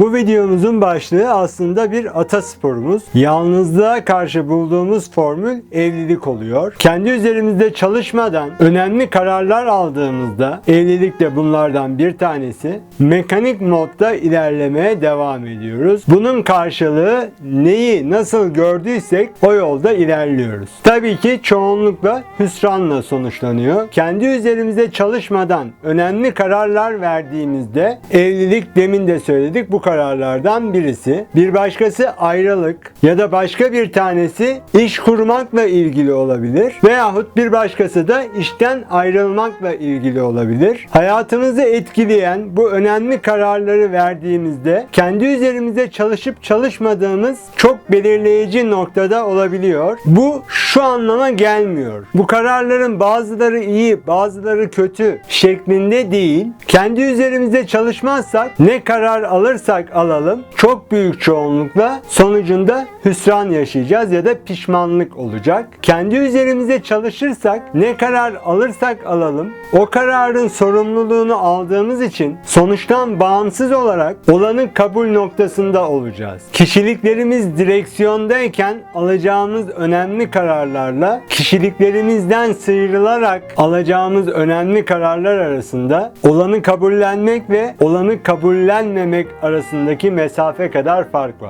Bu videomuzun başlığı aslında bir atasporumuz. Yalnızlığa karşı bulduğumuz formül evlilik oluyor. Kendi üzerimizde çalışmadan önemli kararlar aldığımızda evlilik de bunlardan bir tanesi. Mekanik modda ilerlemeye devam ediyoruz. Bunun karşılığı neyi nasıl gördüysek o yolda ilerliyoruz. Tabii ki çoğunlukla hüsranla sonuçlanıyor. Kendi üzerimizde çalışmadan önemli kararlar verdiğimizde evlilik demin de söyledik bu kararlardan birisi. Bir başkası ayrılık ya da başka bir tanesi iş kurmakla ilgili olabilir veyahut bir başkası da işten ayrılmakla ilgili olabilir. Hayatımızı etkileyen bu önemli kararları verdiğimizde kendi üzerimize çalışıp çalışmadığımız çok belirleyici noktada olabiliyor. Bu anlama gelmiyor. Bu kararların bazıları iyi, bazıları kötü şeklinde değil. Kendi üzerimizde çalışmazsak ne karar alırsak alalım çok büyük çoğunlukla sonucunda hüsran yaşayacağız ya da pişmanlık olacak. Kendi üzerimize çalışırsak ne karar alırsak alalım o kararın sorumluluğunu aldığımız için sonuçtan bağımsız olarak olanı kabul noktasında olacağız. Kişiliklerimiz direksiyondayken alacağımız önemli kararlarla kişiliklerimizden sıyrılarak alacağımız önemli kararlar arasında olanı kabullenmek ve olanı kabullenmemek arasındaki mesafe kadar fark var.